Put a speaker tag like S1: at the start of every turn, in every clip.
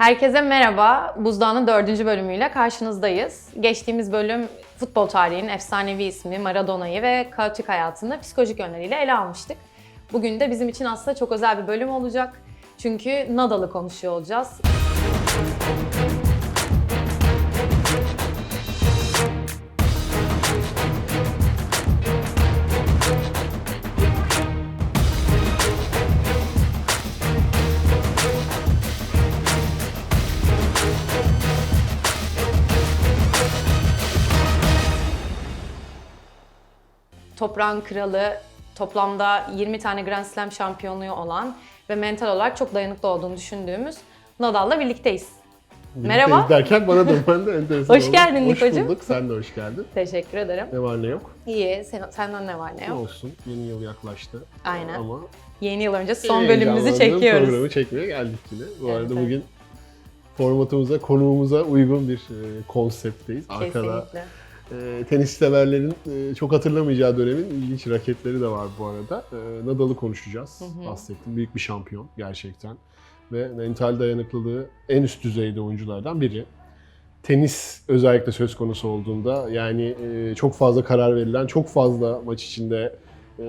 S1: Herkese merhaba. Buzdağı'nın dördüncü bölümüyle karşınızdayız. Geçtiğimiz bölüm futbol tarihinin efsanevi ismi Maradona'yı ve kaotik hayatını psikolojik yönleriyle ele almıştık. Bugün de bizim için aslında çok özel bir bölüm olacak. Çünkü Nadal'ı konuşuyor olacağız. Toprağın kralı, toplamda 20 tane Grand Slam şampiyonluğu olan ve mental olarak çok dayanıklı olduğunu düşündüğümüz Nadal'la birlikteyiz. Merhaba.
S2: Birlikteyiz derken bana dönmen de enteresan
S1: Hoş
S2: oldu.
S1: geldin
S2: Hoş
S1: Nikocuğum.
S2: bulduk. Sen de hoş geldin.
S1: Teşekkür ederim.
S2: Ne var ne yok.
S1: İyi, sen, senden ne var ne
S2: Ne
S1: yok?
S2: olsun. Yeni yıl yaklaştı.
S1: Aynen.
S2: Ama
S1: Yeni yıl önce son bölümümüzü
S2: heyecanlandığım
S1: çekiyoruz.
S2: Programı çekmeye geldik yine. Bu
S1: Evet,
S2: arada
S1: evet.
S2: bugün formatımıza, konuğumuza uygun bir e, konseptteyiz. Arkada
S1: Kesinlikle.
S2: E, tenis severlerin e, çok hatırlamayacağı dönemin ilginç raketleri de var bu arada. E, Nadal'ı konuşacağız.
S1: hı.
S2: Bahsettim. Büyük bir şampiyon gerçekten. Ve mental dayanıklılığı en üst düzeyde oyunculardan biri. Tenis özellikle söz konusu olduğunda yani e, çok fazla karar verilen, çok fazla maç içinde e,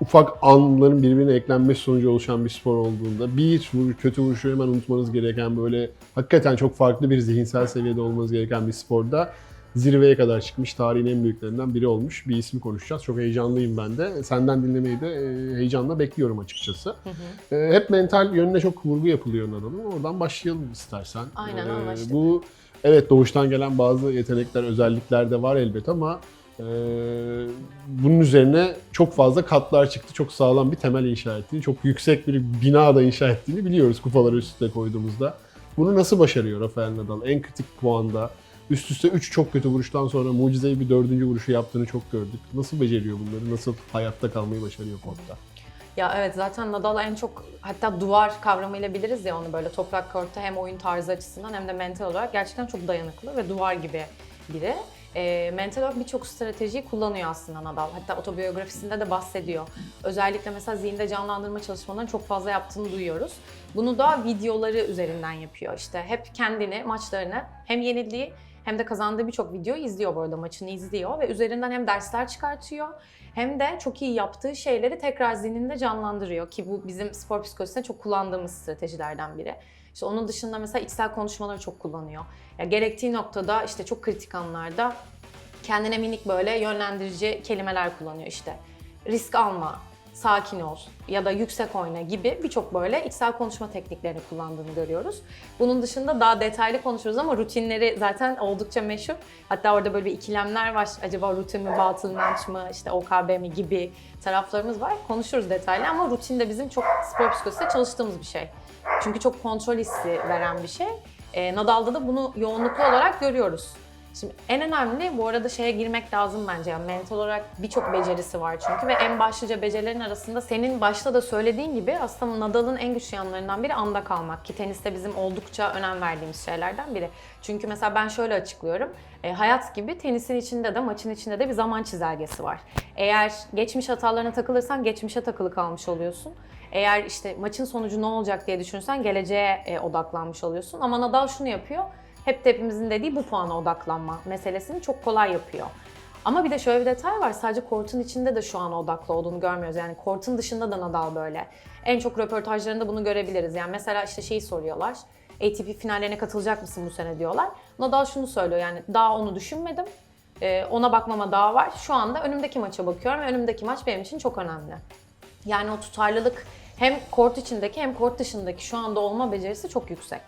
S2: ufak anların birbirine eklenmesi sonucu oluşan bir spor olduğunda bir vur, kötü vuruşu hemen unutmanız gereken böyle hakikaten çok farklı bir zihinsel seviyede olmanız gereken bir sporda zirveye kadar çıkmış tarihin en büyüklerinden biri olmuş bir ismi konuşacağız. Çok heyecanlıyım ben de. Senden dinlemeyi de e, heyecanla bekliyorum açıkçası.
S1: Hı hı.
S2: E, hep mental yönüne çok vurgu yapılıyor Nadal'ın. Oradan başlayalım istersen.
S1: Aynen,
S2: E,
S1: anlaştık.
S2: Bu evet doğuştan gelen bazı yetenekler, özellikler de var elbet ama e, bunun üzerine çok fazla katlar çıktı. Çok sağlam bir temel inşa ettiğini, çok yüksek bir bina da inşa ettiğini biliyoruz kupaları üst üste koyduğumuzda. Bunu nasıl başarıyor Rafael Nadal? En kritik puanda üst üste 3 çok kötü vuruştan sonra mucizevi bir dördüncü vuruşu yaptığını çok gördük. Nasıl beceriyor bunları? Nasıl hayatta kalmayı başarıyor kortta?
S1: Ya evet zaten Nadal en çok hatta duvar kavramıyla biliriz ya onu böyle toprak kortta hem oyun tarzı açısından hem de mental olarak gerçekten çok dayanıklı ve duvar gibi biri. E, mental olarak birçok stratejiyi kullanıyor aslında Nadal. Hatta otobiyografisinde de bahsediyor. Özellikle mesela zihinde canlandırma çalışmalarını çok fazla yaptığını duyuyoruz. Bunu da videoları üzerinden yapıyor. İşte hep kendini, maçlarını hem yenildiği hem de kazandığı birçok videoyu izliyor bu arada maçını izliyor ve üzerinden hem dersler çıkartıyor hem de çok iyi yaptığı şeyleri tekrar zihninde canlandırıyor ki bu bizim spor psikolojisinde çok kullandığımız stratejilerden biri. İşte onun dışında mesela içsel konuşmaları çok kullanıyor. Ya gerektiği noktada işte çok kritik anlarda kendine minik böyle yönlendirici kelimeler kullanıyor işte. Risk alma, sakin ol ya da yüksek oyna gibi birçok böyle içsel konuşma tekniklerini kullandığını görüyoruz. Bunun dışında daha detaylı konuşuruz ama rutinleri zaten oldukça meşhur. Hatta orada böyle bir ikilemler var. Acaba rutin mi, batıl inanç mı, işte OKB mi gibi taraflarımız var. Konuşuruz detaylı ama rutin de bizim çok spor psikolojisinde çalıştığımız bir şey. Çünkü çok kontrol hissi veren bir şey. E, Nadal'da da bunu yoğunluklu olarak görüyoruz. Şimdi en önemli bu arada şeye girmek lazım bence. Yani mental olarak birçok becerisi var çünkü ve en başlıca becerilerin arasında senin başta da söylediğin gibi aslında Nadal'ın en güçlü yanlarından biri anda kalmak ki teniste bizim oldukça önem verdiğimiz şeylerden biri. Çünkü mesela ben şöyle açıklıyorum. E, hayat gibi tenisin içinde de maçın içinde de bir zaman çizelgesi var. Eğer geçmiş hatalarına takılırsan geçmişe takılı kalmış oluyorsun. Eğer işte maçın sonucu ne olacak diye düşünürsen geleceğe e, odaklanmış oluyorsun. Ama Nadal şunu yapıyor. Hep de hepimizin dediği bu puana odaklanma meselesini çok kolay yapıyor. Ama bir de şöyle bir detay var. Sadece kortun içinde de şu an odaklı olduğunu görmüyoruz. Yani kortun dışında da Nadal böyle. En çok röportajlarında bunu görebiliriz. Yani mesela işte şeyi soruyorlar. ATP finallerine katılacak mısın bu sene diyorlar. Nadal şunu söylüyor yani daha onu düşünmedim. Ee, ona bakmama daha var. Şu anda önümdeki maça bakıyorum ve önümdeki maç benim için çok önemli. Yani o tutarlılık hem kort içindeki hem kort dışındaki şu anda olma becerisi çok yüksek.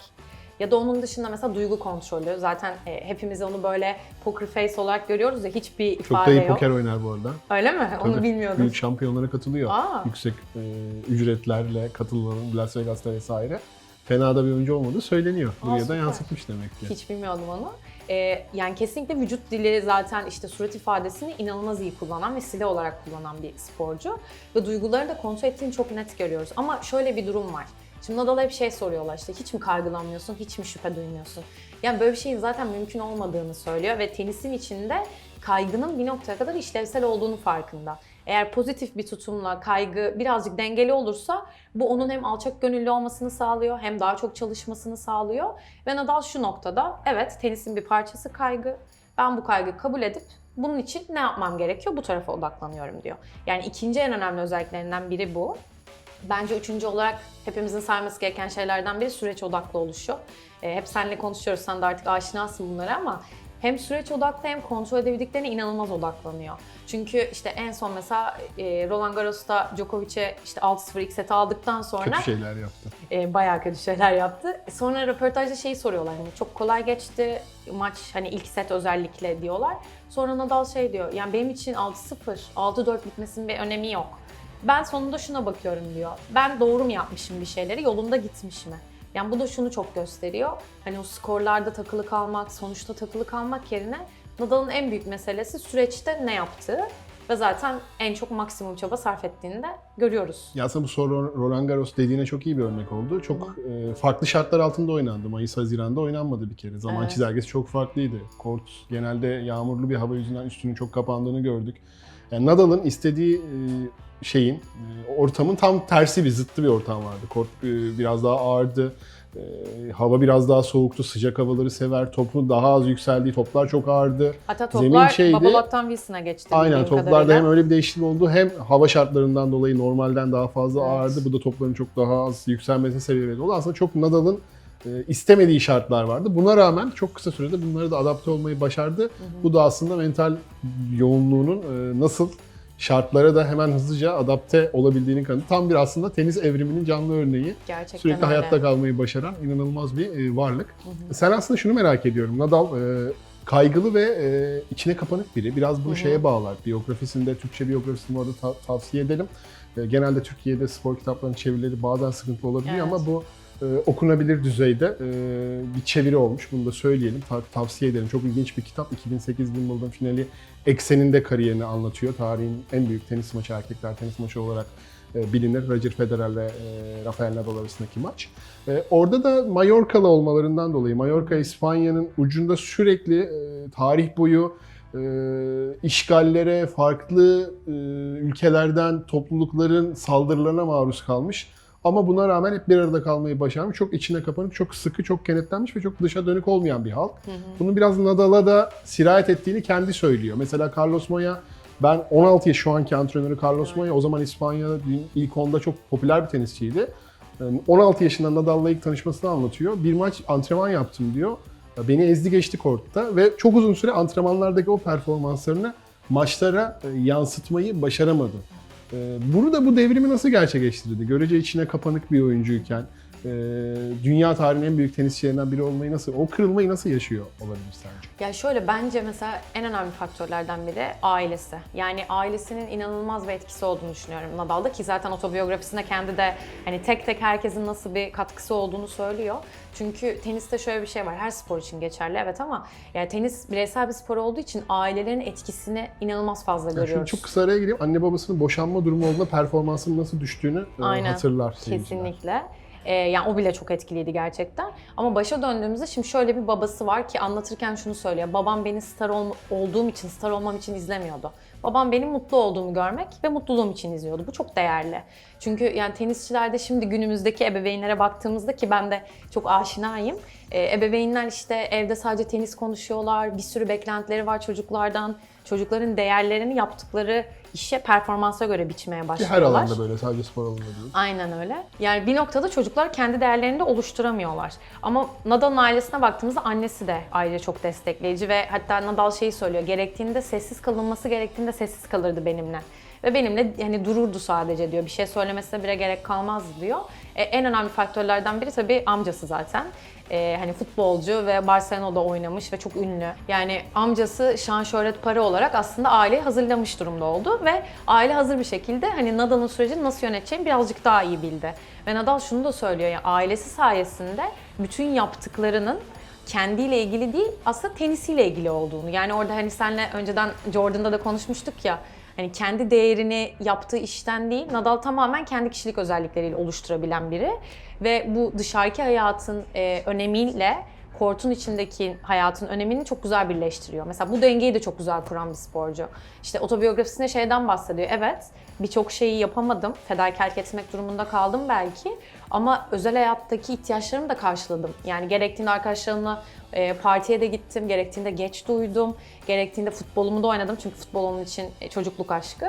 S1: Ya da onun dışında mesela duygu kontrolü. Zaten e, hepimiz onu böyle poker face olarak görüyoruz ya hiçbir
S2: Çok
S1: ifade
S2: da iyi
S1: yok.
S2: poker oynar bu arada.
S1: Öyle mi? Onu
S2: Tabii.
S1: bilmiyordum.
S2: Büyük şampiyonlara katılıyor.
S1: Aa.
S2: Yüksek e, ücretlerle katılan Las Vegas'ta vesaire. Fena da bir oyuncu olmadığı söyleniyor.
S1: Aa,
S2: Buraya da yansıtmış demek ki.
S1: Hiç bilmiyordum onu. Ee, yani kesinlikle vücut dili zaten işte surat ifadesini inanılmaz iyi kullanan ve silah olarak kullanan bir sporcu. Ve duygularını da kontrol ettiğini çok net görüyoruz. Ama şöyle bir durum var. Şimdi Nadal'a hep şey soruyorlar işte hiç mi kaygılanmıyorsun, hiç mi şüphe duymuyorsun? Yani böyle bir şeyin zaten mümkün olmadığını söylüyor ve tenisin içinde kaygının bir noktaya kadar işlevsel olduğunu farkında. Eğer pozitif bir tutumla kaygı birazcık dengeli olursa bu onun hem alçak gönüllü olmasını sağlıyor hem daha çok çalışmasını sağlıyor. Ve Nadal şu noktada evet tenisin bir parçası kaygı. Ben bu kaygıyı kabul edip bunun için ne yapmam gerekiyor? Bu tarafa odaklanıyorum diyor. Yani ikinci en önemli özelliklerinden biri bu. Bence üçüncü olarak hepimizin sayması gereken şeylerden biri süreç odaklı oluşu. E, hep seninle konuşuyoruz, sen de artık aşinasın bunlara ama hem süreç odaklı hem kontrol edebildiklerine inanılmaz odaklanıyor. Çünkü işte en son mesela e, Roland Garros'ta Djokovic'e işte 6-0 ilk seti aldıktan sonra
S2: Kötü şeyler yaptı.
S1: e, bayağı kötü şeyler yaptı. Sonra röportajda şeyi soruyorlar hani çok kolay geçti maç hani ilk set özellikle diyorlar. Sonra Nadal şey diyor yani benim için 6-0, 6-4 bitmesinin bir önemi yok. Ben sonunda şuna bakıyorum diyor. Ben doğru mu yapmışım bir şeyleri, yolunda gitmiş mi? Yani bu da şunu çok gösteriyor. Hani o skorlarda takılı kalmak, sonuçta takılı kalmak yerine Nadal'ın en büyük meselesi süreçte ne yaptığı ve zaten en çok maksimum çaba sarf ettiğini de görüyoruz.
S2: Ya aslında bu soru Roland Garros dediğine çok iyi bir örnek oldu. Çok e, farklı şartlar altında oynandı. Mayıs, Haziran'da oynanmadı bir kere. Zaman
S1: Evet.
S2: çizelgesi çok farklıydı. Kort genelde yağmurlu bir hava yüzünden üstünün çok kapandığını gördük. Yani Nadal'ın istediği e, şeyin, e, ortamın tam tersi bir zıttı bir ortam vardı. Kort e, biraz daha ağırdı. E, hava biraz daha soğuktu. Sıcak havaları sever. Topu daha az yükseldiği toplar çok ağırdı.
S1: Hatta
S2: Zemin
S1: toplar
S2: şeydi.
S1: Babalak'tan Wilson'a geçti.
S2: Aynen toplarda
S1: kadarıyla.
S2: hem öyle bir değişiklik oldu hem hava şartlarından dolayı normalden daha fazla
S1: Evet.
S2: ağırdı. Bu da topların çok daha az yükselmesi sebebiyle oldu. Aslında çok Nadal'ın istemediği şartlar vardı. Buna rağmen çok kısa sürede bunlara da adapte olmayı başardı. Bu da aslında mental yoğunluğunun nasıl şartlara da hemen hızlıca adapte olabildiğini kanıtı. Tam bir aslında tenis evriminin canlı örneği.
S1: Gerçekten
S2: Sürekli
S1: öyle.
S2: hayatta kalmayı başaran inanılmaz bir e, varlık. Sen aslında şunu merak ediyorum. Nadal e, kaygılı ve e, içine kapanık biri. Biraz bunu
S1: Hı hı.
S2: şeye bağlar. Biyografisinde, Türkçe biyografisini bu arada ta- tavsiye edelim. E, genelde Türkiye'de spor kitaplarının çevirileri bazen sıkıntılı olabiliyor
S1: Evet.
S2: ama bu e, okunabilir düzeyde e, bir çeviri olmuş. Bunu da söyleyelim. Ta- tavsiye ederim. Çok ilginç bir kitap. 2008 Wimbledon finali ekseninde kariyerini anlatıyor. Tarihin en büyük tenis maçı, erkekler tenis maçı olarak e, bilinir. Roger Federer ve e, Rafael Nadal arasındaki maç. E, orada da Mallorcalı olmalarından dolayı, Mallorca İspanya'nın ucunda sürekli e, tarih boyu e, işgallere, farklı e, ülkelerden toplulukların saldırılarına maruz kalmış. Ama buna rağmen hep bir arada kalmayı başarmış. Çok içine kapanık, çok sıkı, çok kenetlenmiş ve çok dışa dönük olmayan bir halk. Bunun biraz Nadal'a da sirayet ettiğini kendi söylüyor. Mesela Carlos Moya, ben 16 yaş şu anki antrenörü Carlos Moya, o zaman İspanya'da ilk onda çok popüler bir tenisçiydi. Yani 16 yaşında Nadal'la ilk tanışmasını anlatıyor. Bir maç antrenman yaptım diyor. Beni ezdi geçti kortta ve çok uzun süre antrenmanlardaki o performanslarını maçlara e, yansıtmayı başaramadı. E, Bunu da bu devrimi nasıl gerçekleştirdi? Görece içine kapanık bir oyuncuyken e, dünya tarihinin en büyük tenisçilerinden biri olmayı nasıl, o kırılmayı nasıl yaşıyor olabilir sence?
S1: Ya şöyle bence mesela en önemli faktörlerden biri ailesi. Yani ailesinin inanılmaz bir etkisi olduğunu düşünüyorum Nadal'da ki zaten otobiyografisinde kendi de hani tek tek herkesin nasıl bir katkısı olduğunu söylüyor. Çünkü teniste şöyle bir şey var. Her spor için geçerli evet ama yani tenis bireysel bir spor olduğu için ailelerin etkisini inanılmaz fazla
S2: şunu
S1: görüyoruz.
S2: çok kısa araya gireyim. Anne babasının boşanma durumu olduğunda performansının nasıl düştüğünü e,
S1: Aynen.
S2: hatırlar seyirciler.
S1: Ee, yani o bile çok etkiliydi gerçekten. Ama başa döndüğümüzde şimdi şöyle bir babası var ki anlatırken şunu söylüyor. Babam beni star ol- olduğum için, star olmam için izlemiyordu. Babam benim mutlu olduğumu görmek ve mutluluğum için izliyordu. Bu çok değerli. Çünkü yani tenisçilerde şimdi günümüzdeki ebeveynlere baktığımızda ki ben de çok aşinayım. Ee, ebeveynler işte evde sadece tenis konuşuyorlar. Bir sürü beklentileri var çocuklardan. Çocukların değerlerini yaptıkları işe, performansa göre biçmeye başlıyorlar.
S2: her alanda böyle sadece spor alanında değil.
S1: Aynen öyle. Yani bir noktada çocuklar kendi değerlerini de oluşturamıyorlar. Ama Nadal'ın ailesine baktığımızda annesi de ayrıca çok destekleyici ve hatta Nadal şeyi söylüyor. Gerektiğinde sessiz kalınması gerektiğinde sessiz kalırdı benimle. Ve benimle yani dururdu sadece diyor. Bir şey söylemesine bile gerek kalmazdı diyor. E, en önemli faktörlerden biri tabii amcası zaten. E, hani futbolcu ve Barcelona'da oynamış ve çok ünlü. Yani amcası şan şöhret para olarak aslında aileyi hazırlamış durumda oldu ve aile hazır bir şekilde hani Nadal'ın sürecini nasıl yöneteceğini birazcık daha iyi bildi. Ve Nadal şunu da söylüyor ya ailesi sayesinde bütün yaptıklarının kendiyle ilgili değil aslında tenisiyle ilgili olduğunu. Yani orada hani senle önceden Jordan'da da konuşmuştuk ya hani kendi değerini yaptığı işten değil Nadal tamamen kendi kişilik özellikleriyle oluşturabilen biri. Ve bu dışarıki hayatın e, önemiyle kortun içindeki hayatın önemini çok güzel birleştiriyor. Mesela bu dengeyi de çok güzel kuran bir sporcu. İşte otobiyografisinde şeyden bahsediyor. Evet birçok şeyi yapamadım. Fedakarlık etmek durumunda kaldım belki. Ama özel hayattaki ihtiyaçlarımı da karşıladım. Yani gerektiğinde arkadaşlarımla e, partiye de gittim. Gerektiğinde geç duydum. Gerektiğinde futbolumu da oynadım. Çünkü futbol onun için e, çocukluk aşkı.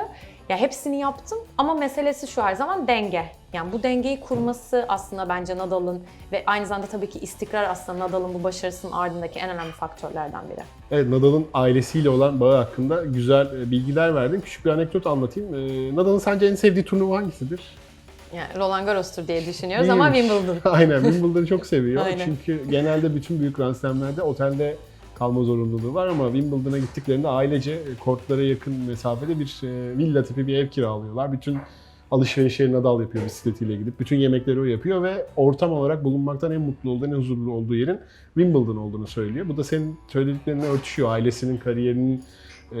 S1: Ya hepsini yaptım ama meselesi şu her zaman denge. Yani bu dengeyi kurması aslında bence Nadal'ın ve aynı zamanda tabii ki istikrar aslında Nadal'ın bu başarısının ardındaki en önemli faktörlerden biri.
S2: Evet Nadal'ın ailesiyle olan bağı hakkında güzel e, bilgiler verdin. Küçük bir anekdot anlatayım. E, Nadal'ın sence en sevdiği turnuva hangisidir?
S1: Yani Roland Garros'tur diye düşünüyoruz ama
S2: Neymiş?
S1: Wimbledon.
S2: Aynen Wimbledon'ı çok seviyor.
S1: Aynen.
S2: Çünkü genelde bütün büyük Grand Slam'lerde otelde kalma zorunluluğu var ama Wimbledon'a gittiklerinde ailece e, kortlara yakın mesafede bir e, villa tipi bir ev kiralıyorlar. Bütün alışverişleri Nadal yapıyor bisikletiyle gidip. Bütün yemekleri o yapıyor ve ortam olarak bulunmaktan en mutlu olduğu, en huzurlu olduğu yerin Wimbledon olduğunu söylüyor. Bu da senin söylediklerine örtüşüyor. Ailesinin, kariyerinin e,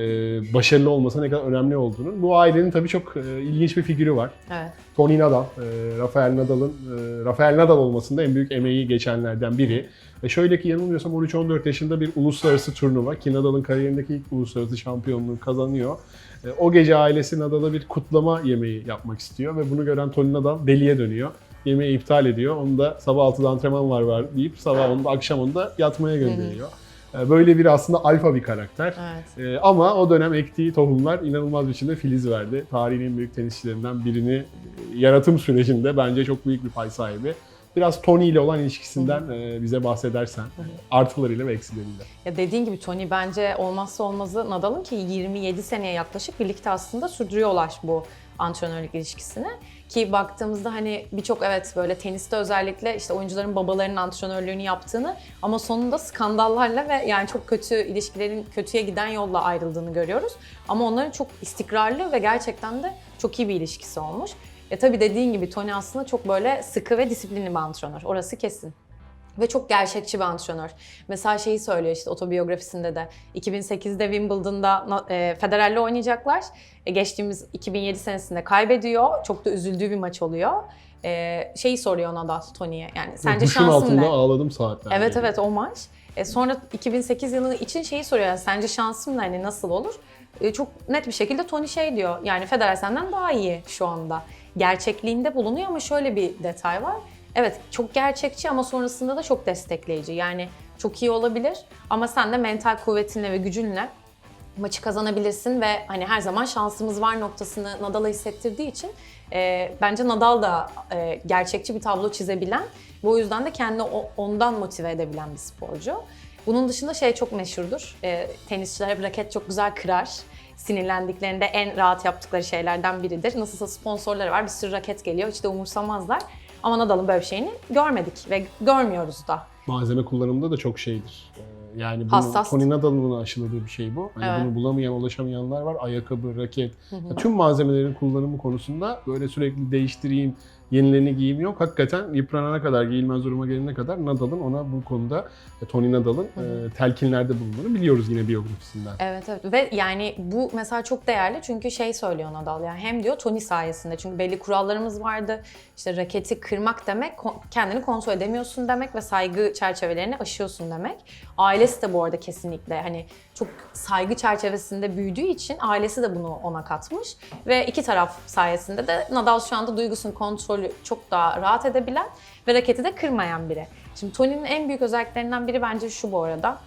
S2: başarılı olması ne kadar önemli olduğunu. Bu ailenin tabii çok e, ilginç bir figürü var.
S1: Evet.
S2: Tony Nadal, e, Rafael Nadal'ın e, Rafael Nadal olmasında en büyük emeği geçenlerden biri. Ve şöyle ki yanılmıyorsam 13-14 yaşında bir uluslararası turnuva ki Nadal'ın kariyerindeki ilk uluslararası şampiyonluğu kazanıyor. E, o gece ailesi Nadal'a bir kutlama yemeği yapmak istiyor ve bunu gören Tony Nadal deliye dönüyor. Yemeği iptal ediyor. Onu da sabah 6'da antrenman var var deyip sabah 10'da akşam 10'da yatmaya gönderiyor. E, Böyle bir aslında alfa bir karakter.
S1: Evet.
S2: Ee, ama o dönem ektiği tohumlar inanılmaz biçimde filiz verdi. Tarihin en büyük tenisçilerinden birini e, yaratım sürecinde bence çok büyük bir pay sahibi. Biraz Tony ile olan ilişkisinden e, bize bahsedersen, artılarıyla ve eksileriyle.
S1: Ya dediğin gibi Tony bence olmazsa olmazı Nadal'ın ki 27 seneye yaklaşık birlikte aslında sürdürüyorlar bu antrenörlük ilişkisini. Ki baktığımızda hani birçok evet böyle teniste özellikle işte oyuncuların babalarının antrenörlüğünü yaptığını ama sonunda skandallarla ve yani çok kötü ilişkilerin kötüye giden yolla ayrıldığını görüyoruz. Ama onların çok istikrarlı ve gerçekten de çok iyi bir ilişkisi olmuş. E tabii dediğin gibi Tony aslında çok böyle sıkı ve disiplinli bir antrenör. Orası kesin. Ve çok gerçekçi bir antrenör. Mesela şeyi söylüyor işte otobiyografisinde de. 2008'de Wimbledon'da e, Federer'le oynayacaklar. E, geçtiğimiz 2007 senesinde kaybediyor. Çok da üzüldüğü bir maç oluyor. E, şeyi soruyor Nadal Tony'ye. Yani sence şansın
S2: altında
S1: ne?
S2: ağladım saatlerce.
S1: Evet evet o maç. E, sonra 2008 yılı için şeyi soruyor. Yani, sence şansım ne? Hani nasıl olur? E, çok net bir şekilde Tony şey diyor. Yani Federer senden daha iyi şu anda. Gerçekliğinde bulunuyor ama şöyle bir detay var. Evet çok gerçekçi ama sonrasında da çok destekleyici. Yani çok iyi olabilir ama sen de mental kuvvetinle ve gücünle maçı kazanabilirsin ve hani her zaman şansımız var noktasını Nadal'a hissettirdiği için e, bence Nadal da e, gerçekçi bir tablo çizebilen ve o yüzden de kendini o- ondan motive edebilen bir sporcu. Bunun dışında şey çok meşhurdur. E, tenisçiler raket çok güzel kırar. Sinirlendiklerinde en rahat yaptıkları şeylerden biridir. Nasılsa sponsorları var, bir sürü raket geliyor, hiç de umursamazlar. Ama Nadal'ın böyle bir şeyini görmedik ve görmüyoruz da.
S2: Malzeme kullanımında da çok şeydir. Ee, Yani bunu,
S1: Hassas.
S2: Tony Nadal'ın aşıladığı bir şey bu. Hani
S1: Evet.
S2: bunu bulamayan, ulaşamayanlar var. Ayakkabı, raket. Ya tüm malzemelerin kullanımı konusunda böyle sürekli değiştireyim, yenilerini giyeyim yok. Hakikaten yıpranana kadar, giyilmez duruma gelene kadar Nadal'ın ona bu konuda e, Tony Nadal'ın e, telkinlerde bulunduğunu biliyoruz yine biyografisinden.
S1: Evet evet ve yani bu mesela çok değerli çünkü şey söylüyor Nadal yani hem diyor Tony sayesinde çünkü belli kurallarımız vardı. İşte raketi kırmak demek kendini kontrol edemiyorsun demek ve saygı çerçevelerini aşıyorsun demek. Ailesi de bu arada kesinlikle hani çok saygı çerçevesinde büyüdüğü için ailesi de bunu ona katmış ve iki taraf sayesinde de Nadal şu anda duygusunu kontrolü çok daha rahat edebilen ve raketi de kırmayan biri. Şimdi Tony'nin en büyük özelliklerinden biri bence şu bu arada.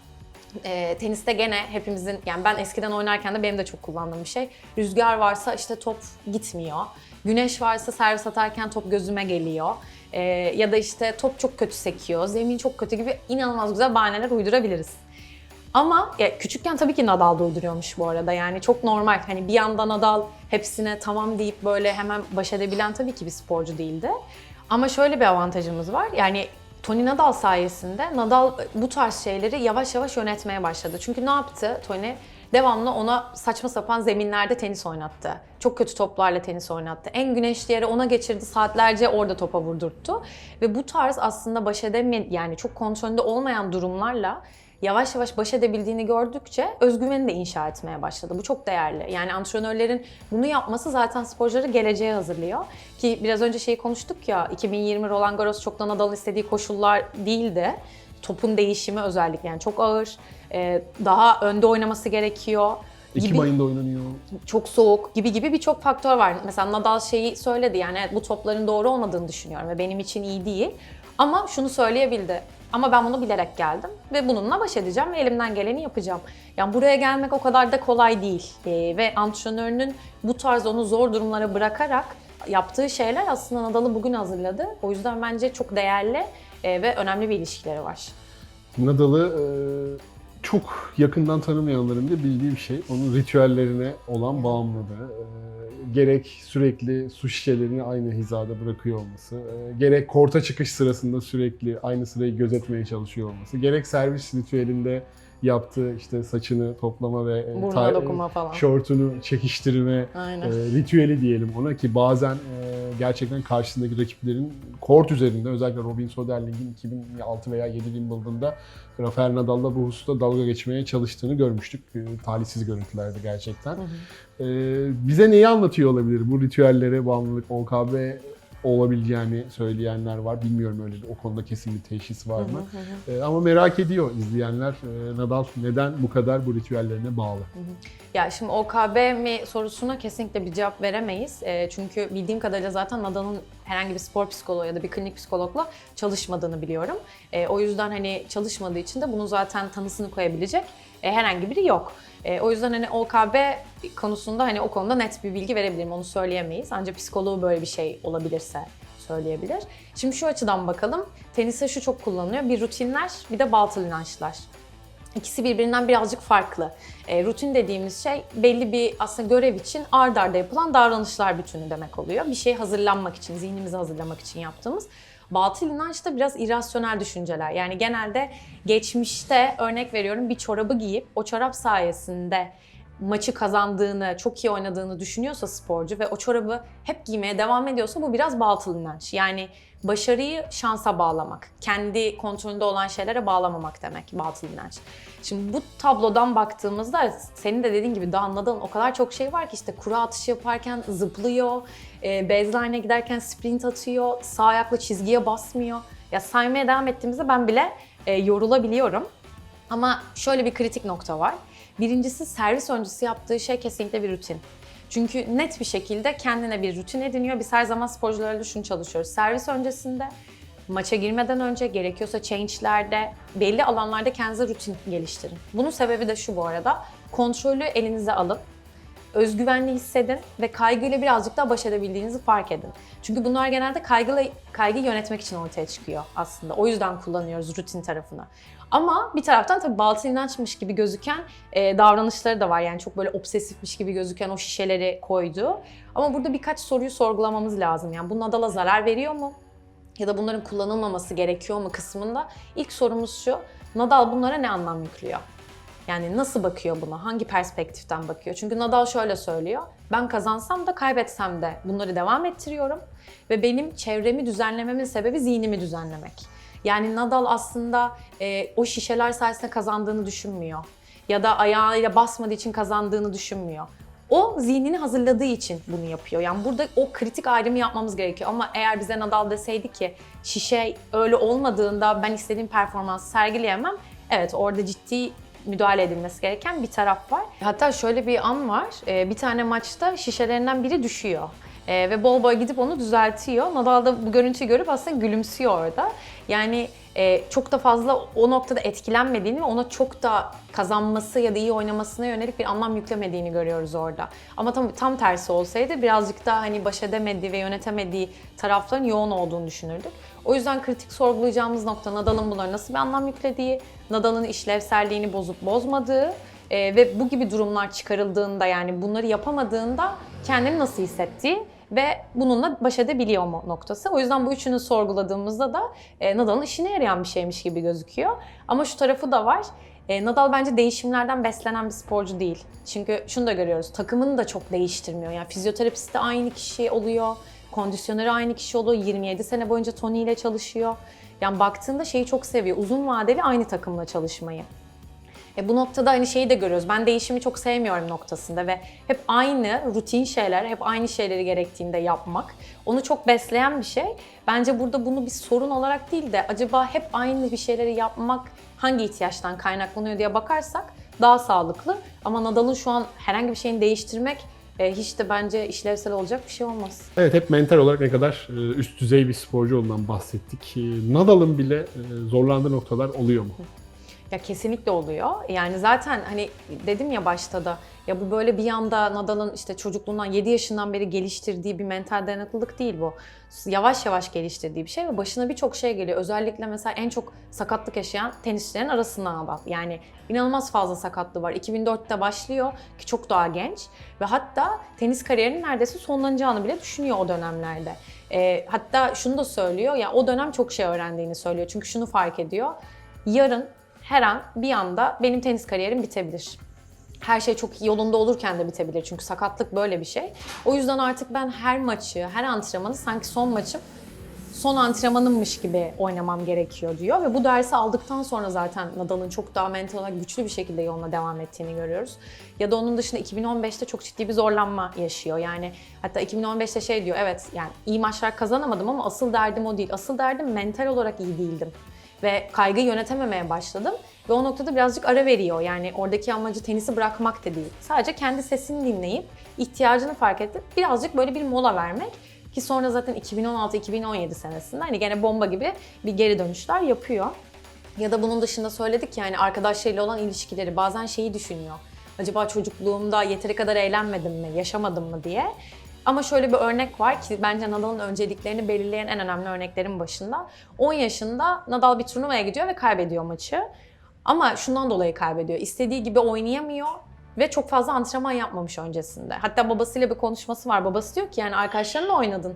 S1: E, teniste gene hepimizin, yani ben eskiden oynarken de benim de çok kullandığım bir şey. Rüzgar varsa işte top gitmiyor. Güneş varsa servis atarken top gözüme geliyor. E, ya da işte top çok kötü sekiyor, zemin çok kötü gibi inanılmaz güzel bahaneler uydurabiliriz. Ama ya küçükken tabii ki Nadal da uyduruyormuş bu arada. Yani çok normal. Hani bir anda Nadal hepsine tamam deyip böyle hemen baş edebilen tabii ki bir sporcu değildi. Ama şöyle bir avantajımız var. Yani Tony Nadal sayesinde Nadal bu tarz şeyleri yavaş yavaş yönetmeye başladı. Çünkü ne yaptı Tony? Devamlı ona saçma sapan zeminlerde tenis oynattı. Çok kötü toplarla tenis oynattı. En güneşli yere ona geçirdi. Saatlerce orada topa vurdurttu. Ve bu tarz aslında baş edemeyen, yani çok kontrolünde olmayan durumlarla yavaş yavaş baş edebildiğini gördükçe özgüveni de inşa etmeye başladı. Bu çok değerli. Yani antrenörlerin bunu yapması zaten sporcuları geleceğe hazırlıyor. Ki biraz önce şeyi konuştuk ya 2020 Roland Garros çok da Nadal'ın istediği koşullar değildi. topun değişimi özellikle yani çok ağır. E, daha önde oynaması gerekiyor.
S2: Ekim
S1: gibi-
S2: ayında oynanıyor.
S1: çok soğuk gibi gibi birçok faktör var. Mesela Nadal şeyi söyledi yani evet, bu topların doğru olmadığını düşünüyorum ve benim için iyi değil. Ama şunu söyleyebildi. Ama ben bunu bilerek geldim ve bununla baş edeceğim ve elimden geleni yapacağım. Yani buraya gelmek o kadar da kolay değil. Ee, ve antrenörünün bu tarz onu zor durumlara bırakarak yaptığı şeyler aslında Nadal'ı bugün hazırladı. O yüzden bence çok değerli e, ve önemli bir ilişkileri var.
S2: Nadal'ı e, çok yakından tanımayanların da bildiği bir şey. Onun ritüellerine olan bağımlılığı. E, gerek sürekli su şişelerini aynı hizada bırakıyor olması, e, gerek korta çıkış sırasında sürekli aynı sırayı gözetmeye çalışıyor olması, gerek servis ritüelinde yaptığı işte saçını toplama ve e,
S1: dokuma falan.
S2: şortunu çekiştirme
S1: Aynen.
S2: e, ritüeli diyelim ona ki bazen e, gerçekten karşısındaki rakiplerin kort üzerinde özellikle Robin Soderling'in 2006 veya 7 Wimbledon'da Rafael Nadal'la bu hususta dalga geçmeye çalıştığını görmüştük. E, talihsiz görüntülerdi gerçekten. E, bize neyi anlatıyor olabilir bu ritüellere bağımlılık OKB olabileceğini söyleyenler var. Bilmiyorum öyle o konuda kesin bir teşhis var mı? E, ama merak ediyor izleyenler e, Nadal neden bu kadar bu ritüellerine bağlı?
S1: Ya şimdi OKB mi sorusuna kesinlikle bir cevap veremeyiz. E, çünkü bildiğim kadarıyla zaten Nadal'ın herhangi bir spor psikoloğu ya da bir klinik psikologla çalışmadığını biliyorum. E, o yüzden hani çalışmadığı için de bunun zaten tanısını koyabilecek e, herhangi biri yok. E, o yüzden hani OKB konusunda hani o konuda net bir bilgi verebilirim. Onu söyleyemeyiz. Ancak psikoloğu böyle bir şey olabilirse söyleyebilir. Şimdi şu açıdan bakalım. Teniste şu çok kullanılıyor. Bir rutinler, bir de batıl inançlar. İkisi birbirinden birazcık farklı. E, rutin dediğimiz şey belli bir aslında görev için ard arda yapılan davranışlar bütünü demek oluyor. Bir şey hazırlanmak için, zihnimizi hazırlamak için yaptığımız. Batıl inanç da biraz irrasyonel düşünceler. Yani genelde geçmişte örnek veriyorum bir çorabı giyip o çorap sayesinde maçı kazandığını, çok iyi oynadığını düşünüyorsa sporcu ve o çorabı hep giymeye devam ediyorsa bu biraz batıl inanç. Yani başarıyı şansa bağlamak, kendi kontrolünde olan şeylere bağlamamak demek batıl inanç. Şimdi bu tablodan baktığımızda senin de dediğin gibi daha anladığın o kadar çok şey var ki işte kura atışı yaparken zıplıyor, e, baseline'e giderken sprint atıyor, sağ ayakla çizgiye basmıyor. Ya saymaya devam ettiğimizde ben bile e, yorulabiliyorum. Ama şöyle bir kritik nokta var. Birincisi servis öncesi yaptığı şey kesinlikle bir rutin. Çünkü net bir şekilde kendine bir rutin ediniyor. Biz her zaman sporcularla şunu çalışıyoruz. Servis öncesinde, maça girmeden önce, gerekiyorsa change'lerde, belli alanlarda kendinize rutin geliştirin. Bunun sebebi de şu bu arada. Kontrolü elinize alın. Özgüvenli hissedin ve kaygıyla birazcık daha baş edebildiğinizi fark edin. Çünkü bunlar genelde kaygıyla, kaygıyı yönetmek için ortaya çıkıyor aslında. O yüzden kullanıyoruz rutin tarafını. Ama bir taraftan tabii batıl inançmış gibi gözüken e, davranışları da var. Yani çok böyle obsesifmiş gibi gözüken o şişeleri koydu. Ama burada birkaç soruyu sorgulamamız lazım. Yani bu Nadal'a zarar veriyor mu? Ya da bunların kullanılmaması gerekiyor mu kısmında ilk sorumuz şu. Nadal bunlara ne anlam yüklüyor? Yani nasıl bakıyor buna? Hangi perspektiften bakıyor? Çünkü Nadal şöyle söylüyor. Ben kazansam da kaybetsem de bunları devam ettiriyorum. Ve benim çevremi düzenlememin sebebi zihnimi düzenlemek. Yani Nadal aslında e, o şişeler sayesinde kazandığını düşünmüyor. Ya da ayağıyla basmadığı için kazandığını düşünmüyor. O zihnini hazırladığı için bunu yapıyor. Yani burada o kritik ayrımı yapmamız gerekiyor. Ama eğer bize Nadal deseydi ki şişe öyle olmadığında ben istediğim performansı sergileyemem. Evet orada ciddi müdahale edilmesi gereken bir taraf var. Hatta şöyle bir an var. Ee, Bir tane maçta şişelerinden biri düşüyor. Ee, ve bol bol gidip onu düzeltiyor. Nadal da bu görüntüyü görüp aslında gülümsüyor orada. Yani e, çok da fazla o noktada etkilenmediğini ve ona çok da kazanması ya da iyi oynamasına yönelik bir anlam yüklemediğini görüyoruz orada. Ama tam, tam tersi olsaydı birazcık daha hani baş edemediği ve yönetemediği tarafların yoğun olduğunu düşünürdük. O yüzden kritik sorgulayacağımız nokta Nadal'ın bunlara nasıl bir anlam yüklediği, Nadal'ın işlevselliğini bozup bozmadığı e, ve bu gibi durumlar çıkarıldığında yani bunları yapamadığında kendini nasıl hissettiği ve bununla baş edebiliyor mu noktası. O yüzden bu üçünü sorguladığımızda da e, Nadal'ın işine yarayan bir şeymiş gibi gözüküyor. Ama şu tarafı da var. E, Nadal bence değişimlerden beslenen bir sporcu değil. Çünkü şunu da görüyoruz. Takımını da çok değiştirmiyor. Yani fizyoterapisti de aynı kişi oluyor. Kondisyoneri aynı kişi oluyor. 27 sene boyunca Tony ile çalışıyor. Yani baktığında şeyi çok seviyor. Uzun vadeli aynı takımla çalışmayı. E, bu noktada hani şeyi de görüyoruz. Ben değişimi çok sevmiyorum noktasında ve hep aynı rutin şeyler, hep aynı şeyleri gerektiğinde yapmak. Onu çok besleyen bir şey. Bence burada bunu bir sorun olarak değil de acaba hep aynı bir şeyleri yapmak hangi ihtiyaçtan kaynaklanıyor diye bakarsak daha sağlıklı. Ama Nadal'ın şu an herhangi bir şeyini değiştirmek e, hiç de bence işlevsel olacak bir şey olmaz.
S2: Evet hep mental olarak ne kadar e, üst düzey bir sporcu olduğundan bahsettik. E, Nadal'ın bile e, zorlandığı noktalar oluyor mu?
S1: Ya kesinlikle oluyor. Yani zaten hani dedim ya başta da ya bu böyle bir anda Nadal'ın işte çocukluğundan 7 yaşından beri geliştirdiği bir mental dayanıklılık değil bu. Yavaş yavaş geliştirdiği bir şey ve başına birçok şey geliyor. Özellikle mesela en çok sakatlık yaşayan tenisçilerin arasında Nadal. Yani inanılmaz fazla sakatlığı var. 2004'te başlıyor ki çok daha genç ve hatta tenis kariyerinin neredeyse sonlanacağını bile düşünüyor o dönemlerde. Ee, hatta şunu da söylüyor ya o dönem çok şey öğrendiğini söylüyor. Çünkü şunu fark ediyor. Yarın her an bir anda benim tenis kariyerim bitebilir. Her şey çok yolunda olurken de bitebilir çünkü sakatlık böyle bir şey. O yüzden artık ben her maçı, her antrenmanı sanki son maçım son antrenmanımmış gibi oynamam gerekiyor diyor ve bu dersi aldıktan sonra zaten Nadal'ın çok daha mental olarak güçlü bir şekilde yoluna devam ettiğini görüyoruz. Ya da onun dışında 2015'te çok ciddi bir zorlanma yaşıyor. Yani hatta 2015'te şey diyor evet yani iyi maçlar kazanamadım ama asıl derdim o değil. Asıl derdim mental olarak iyi değildim ve kaygıyı yönetememeye başladım. Ve o noktada birazcık ara veriyor. Yani oradaki amacı tenisi bırakmak da değil. Sadece kendi sesini dinleyip ihtiyacını fark edip birazcık böyle bir mola vermek. Ki sonra zaten 2016-2017 senesinde hani gene bomba gibi bir geri dönüşler yapıyor. Ya da bunun dışında söyledik yani arkadaşlarıyla olan ilişkileri bazen şeyi düşünüyor. Acaba çocukluğumda yeteri kadar eğlenmedim mi, yaşamadım mı diye. Ama şöyle bir örnek var ki bence Nadal'ın önceliklerini belirleyen en önemli örneklerin başında. 10 yaşında Nadal bir turnuvaya gidiyor ve kaybediyor maçı. Ama şundan dolayı kaybediyor. İstediği gibi oynayamıyor ve çok fazla antrenman yapmamış öncesinde. Hatta babasıyla bir konuşması var. Babası diyor ki yani arkadaşlarınla oynadın.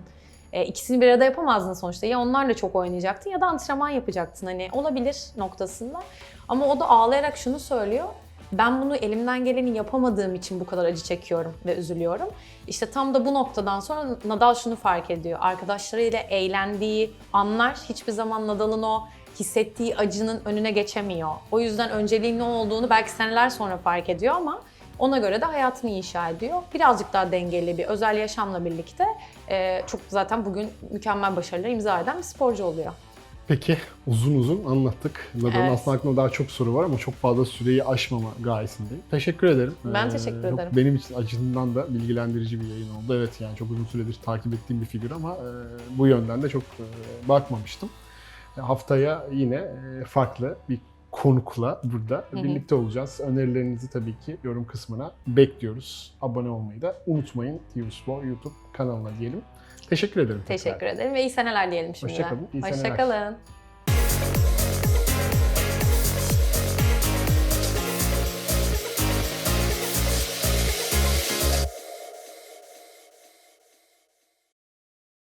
S1: E, ikisini bir arada yapamazdın sonuçta. Ya onlarla çok oynayacaktın ya da antrenman yapacaktın. Hani olabilir noktasında. Ama o da ağlayarak şunu söylüyor. Ben bunu elimden geleni yapamadığım için bu kadar acı çekiyorum ve üzülüyorum. İşte tam da bu noktadan sonra Nadal şunu fark ediyor. Arkadaşlarıyla eğlendiği anlar hiçbir zaman Nadal'ın o hissettiği acının önüne geçemiyor. O yüzden önceliğin ne olduğunu belki seneler sonra fark ediyor ama ona göre de hayatını inşa ediyor. Birazcık daha dengeli bir özel yaşamla birlikte çok zaten bugün mükemmel başarılar imza eden bir sporcu oluyor.
S2: Peki uzun uzun anlattık. Nadal'ın
S1: Evet.
S2: aslında aklımda daha çok soru var ama çok fazla süreyi aşmama gayesindeyim. Teşekkür ederim.
S1: Ben teşekkür
S2: çok
S1: ederim.
S2: benim için acından da bilgilendirici bir yayın oldu. Evet yani çok uzun süredir takip ettiğim bir figür ama e, bu yönden de çok e, bakmamıştım. Haftaya yine e, farklı bir konukla burada
S1: hı.
S2: birlikte olacağız. Önerilerinizi tabii ki yorum kısmına bekliyoruz. Abone olmayı da unutmayın. TV Spor YouTube kanalına diyelim. Teşekkür ederim. tekrar.
S1: Teşekkür ederim ve iyi seneler diyelim şimdiden.
S2: Hoşça kalın, iyi seneler.
S1: Hoşça kalın.